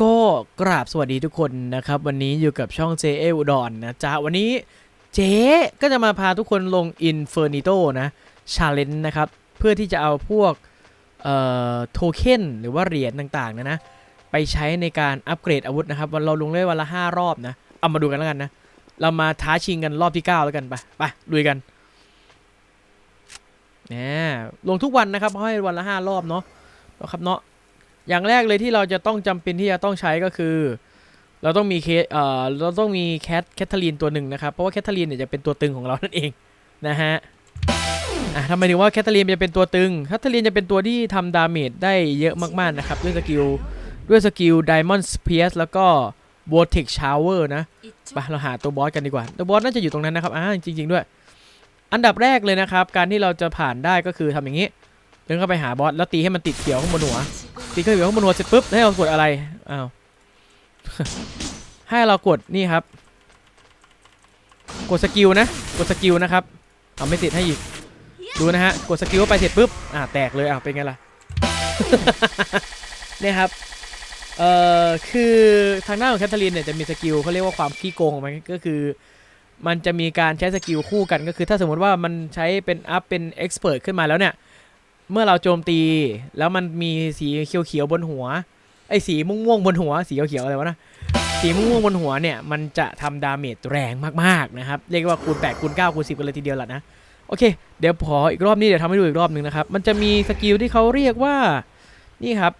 ก็กราบสวัสดีทุกคนนะครับ วันนี้อยู่กับช่องเจเออุดรนะจ๊ะ วันนี้เจ๊ก็จะมาพาทุกคนลง Infernito นะชาเลนจ์นะครับ เพื่อที่จะเอาพวกเอ่อโทเค็นหรือว่าเหรียญต่างๆนะนะ ไปใช้ในการอัปเกรดอาวุธนะครับ วันเราลงเล่นวันละ 5 รอบนะ เอามาดูกันแล้วกันนะ เรามาท้าชิงกันรอบที่ 9 แล้วกันไปไปลุยกันเนี่ยลงทุกวันนะครับให้วันละ 5 รอบเนาะนะครับเนาะ อย่างแรกเลยที่เราจะต้องจำเป็นที่จะต้องใช้ก็คือ เราต้องมีเคสเอ่อเราต้องมีแคทแคทเธอรีนตัวหนึ่งนะครับ เพราะว่าแคทเธอรีนเนี่ยจะเป็นตัวตึงของเรานั่นเองนะฮะอะทำไมถึงว่าแคทเธอรีนจะเป็นตัวตึงแคทเธอรีนจะเป็นตัวที่ทำดาเมจได้เยอะมากๆนะครับ ด้วยสกิลด้วยสกิล Diamond Spears แล้วก็ Vortex Shower นะไปเราหาตัวบอสกันดีกว่า ตัวบอสน่าจะอยู่ตรงนั้นนะครับอ่าจริง ๆ ด้วย อันดับแรกเลยนะครับ การที่เราจะผ่านได้ก็คือทำอย่างนี้เดินเข้าไปหาบอสแล้วตีให้มันติดเขียวข้างบนหัว ตีเครื่องอยู่ข้างบนหัวเสร็จปุ๊บให้เรากดอะไรอ้าวให้เรากดนี่ครับ กดสกิลนะ กดสกิลนะครับเอาไม่ติดให้อีกดูนะฮะกดสกิลไปเสร็จปุ๊บอ่าแตกเลยอะเป็นไงล่ะเนี่ยครับเอ่อคือทางด้านของแคทเธอรีนเนี่ยจะมีสกิลเขาเรียกว่าความขี้โกงของมันก็คือ มันจะมีการใช้สกิลคู่กันก็คือ ถ้าสมมติว่ามันใช้เป็นอัพเป็นเอ็กซ์เพรสขึ้นมาแล้วเนี่ย เมื่อเราโจมตีแล้วมันมีสีเขียวๆบนหัว ไอ้สีม่วงๆบนหัว สีเขียวๆอะไรวะนะ สีม่วงๆบนหัวเนี่ย มันจะทำดาเมจแรงมากๆนะครับ เรียกว่าคูณ8คูณ9คูณ10กันเลยทีเดียวแหละนะ โอเค เดี๋ยวพออีกรอบนี้เดี๋ยวทำให้ดูอีกรอบหนึ่งนะครับ มันจะมีสกิลที่เขาเรียกว่า นี่ครับ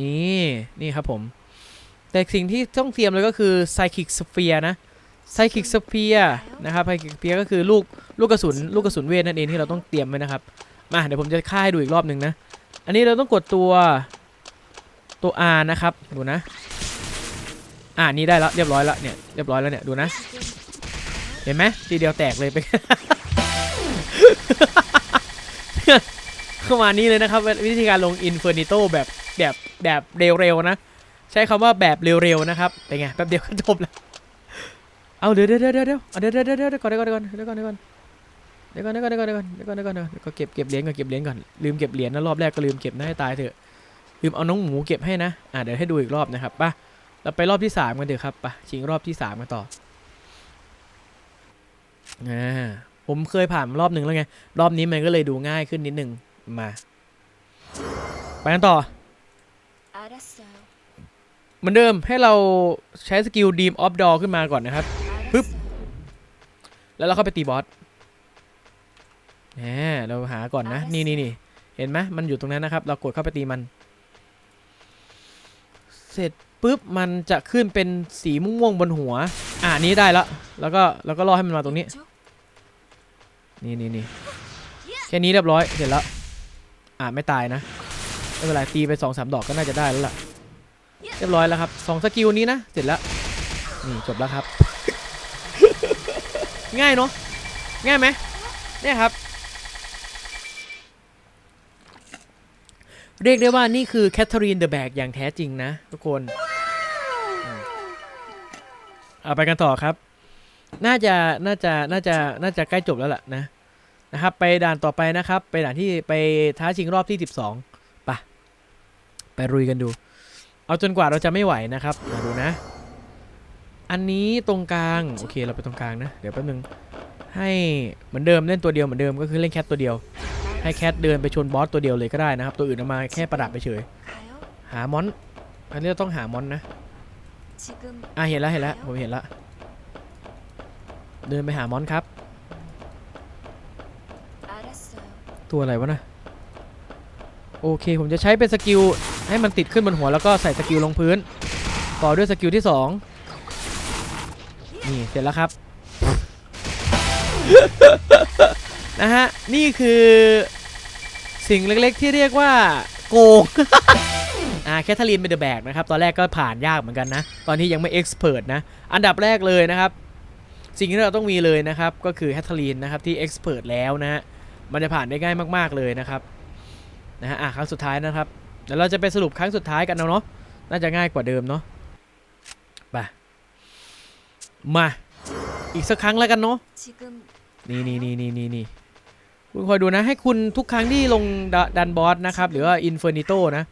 นี่นี่ครับผม แต่สิ่งที่ต้องเตรียมเลยก็คือ Psychic Sphere นะ Psychic Sphere นะครับ Psychic Sphere ก็คือลูกลูกกระสุนลูกกระสุนเวทนั่นเองที่เราต้องเตรียมไว้นะครับ มาเดี๋ยวผมจะค่ายดูอีกรอบหนึ่งนะ อันนี้เราต้องกดตัวตัว R นะครับ ดูนะ อ่านี่ได้แล้วเรียบร้อยแล้วเนี่ยเรียบร้อยแล้วเนี่ยดูนะ เห็นไหมทีเดียวแตกเลยไปเข้ามานี้เลยนะครับวิธีการลงอินเฟอร์นิโตแบบแบบแบบเร็วๆนะ ใช้คำว่าแบบเร็วๆนะครับเป็นไงแป๊บเดียวก็จบแล้วเอาเดี๋ยวเดี๋ยวเดี๋ยวเดี๋ยวเดี๋ยวเดี๋ยวเดี๋ยวก่อนเดี๋ยวก่อนเดี๋ยวก่อนเดี๋ยวก่อน เดี๋ยวก่อนเดี๋ยวก่อนเดี๋ยวก่อนเดี๋ยวก่อนเดี๋ยวก่อนเดี๋ยวก่อนเดี๋ยวก่อนเก็บเก็บเหรียญก่อนเก็บเหรียญก่อนลืมเก็บเหรียญนะรอบแรกก็ลืมเก็บนะให้ตายเถอะลืมเอาน้องหมูเก็บให้นะอะเดี๋ยวให้ดูอีกรอบนะครับป่ะเราไปรอบที่สามกันเดี๋ยวครับป่ะชิงรอบที่สามกันต่ออ่าผมเคยผ่านรอบหนึ่งแล้วไงรอบนี้มันก็เลยดูง่ายขึ้นนิดหนึ่งมาไปกันต่อเหมือนเดิมให้เราใช้สกิลดีมออฟดอขึ้นมาก่อนนะครับปึ๊บแล้วเราเข้าไปตีบอส แหมเราหาก่อนนะ นี่นี่นี่เห็นไหมมันอยู่ตรงนั้นนะครับ เรากดเข้าไปตีมัน เสร็จปุ๊บมันจะขึ้นเป็นสีม่วงๆบนหัว อ่านี้ได้แล้ว แล้วก็แล้วก็รอให้มันมาตรงนี้ นี่นี่นี่แค่นี้เรียบร้อยเสร็จแล้ว อ่าไม่ตายนะไม่เป็นไรตีไปสองสามดอกก็น่าจะได้แล้วล่ะ เรียบร้อยแล้วครับสองสกิลนี้นะเสร็จแล้วนี่จบแล้วครับ ง่ายเนาะง่ายไหมเนี่ยครับ เรียกได้ว่านี่คือแคทเธอรีนเดอะแบกอย่างแท้จริงนะทุกคนเอาไปกันต่อครับ น่าจะน่าจะน่าจะน่าจะใกล้จบแล้วล่ะนะนะครับ ไปด่านต่อไปนะครับ ไปด่านที่ไปท้าชิงรอบที่ 12ไปไปรุยกันดู เอาจนกว่าเราจะไม่ไหวนะครับมาดูนะ อันนี้ตรงกลางโอเคเราไปตรงกลางนะ เดี๋ยวแป๊บนึงให้เหมือนเดิมเล่นตัวเดียวเหมือนเดิมก็คือเล่นแคทตัวเดียว ให้แคทเดินไปชนบอสตัวเดียวเลยก็ได้นะครับ ตัวอื่นเอามาแค่ประดับไปเฉย หามอน อันนี้เราต้องหามอนนะ อะเห็นแล้วเห็นแล้วผมเห็นแล้ว เดินไปหามอนครับ ตัวอะไรวะนะ โอเคผมจะใช้เป็นสกิลให้มันติดขึ้นบนหัวแล้วก็ใส่สกิลลงพื้น ต่อด้วยสกิลที่สองนี่เสร็จแล้วครับ นะฮะ นี่คือสิ่งเล็กๆที่เรียกว่าโกง อ่าแคทเธอรีนเป็นเดอะแบกนะครับ ตอนแรกก็ผ่านยากเหมือนกันนะ ตอนที่ยังไม่เอ็กซ์เพรสนะ อันดับแรกเลยนะครับ สิ่งที่เราต้องมีเลยนะครับ ก็คือแคทเธอรีนนะครับที่เอ็กซ์เพรสแล้วนะฮะ มันจะผ่านได้ง่ายมากๆเลยนะครับ นะฮะ อะครั้งสุดท้ายนะครับ เดี๋ยวเราจะไปสรุปครั้งสุดท้ายกันเอาเนาะ น่าจะง่ายกว่าเดิมเนาะ ไป มา อีกสักครั้งแล้วกันเนาะ นี่นี่นี่นี่นี่นี่ คุณคอยดูนะให้คุณทุกครั้งที่ลงดดันบอสนะครับ หรือว่าอินเฟอร์นิโตนะ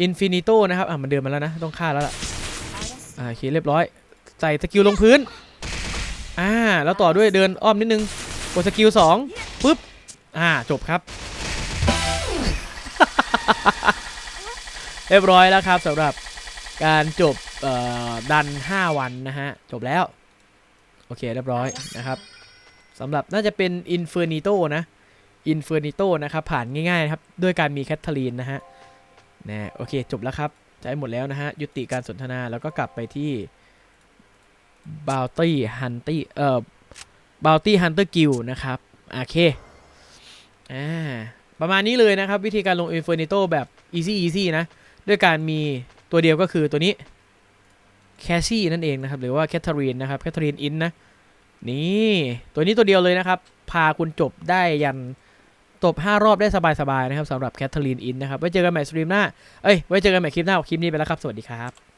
อินฟินิโตนะครับ อะ มันเดินมาแล้วนะ ต้องฆ่าแล้วล่ะ อ่าโอเคเรียบร้อย ใส่สกิลลงพื้น อ่า แล้วต่อด้วยเดินอ้อมนิดนึง กดสกิลสองปุ๊บ อ่า จบครับ เรียบร้อยแล้วครับสำหรับการจบดัน 5 วันนะฮะ จบแล้ว โอเคเรียบร้อยนะครับสำหรับน่าจะเป็น Infernito นะ Infernito นะครับ ผ่านง่ายๆนะครับ ด้วยการมีแคทเธอรีนนะฮะนะโอเค จบแล้วครับใช้หมดแล้วนะฮะ ยุติการสนทนาแล้วก็กลับไปที่ Bounty Hunter เอ่อ Bounty Hunter Guild นะครับ โอเคอ่าประมาณนี้เลยนะครับ วิธีการลง Infernito แบบ easy easy นะ ด้วยการมีตัวเดียวก็คือตัวนี้แคชชี่นั่นเองนะครับ หรือว่าแคทเธอรีนนะครับแคทเธอรีนอินนะ นี่ ตัวนี้ตัวเดียวเลยนะครับ พาคุณจบได้ยัน จบ5รอบได้สบายๆนะครับสำหรับแคทเธอรีนอินนะครับไว้เจอกันใหม่สตรีมหน้าเอ้ยไว้เจอกันใหม่คลิปหน้าคลิปนี้ไปแล้วครับสวัสดีครับ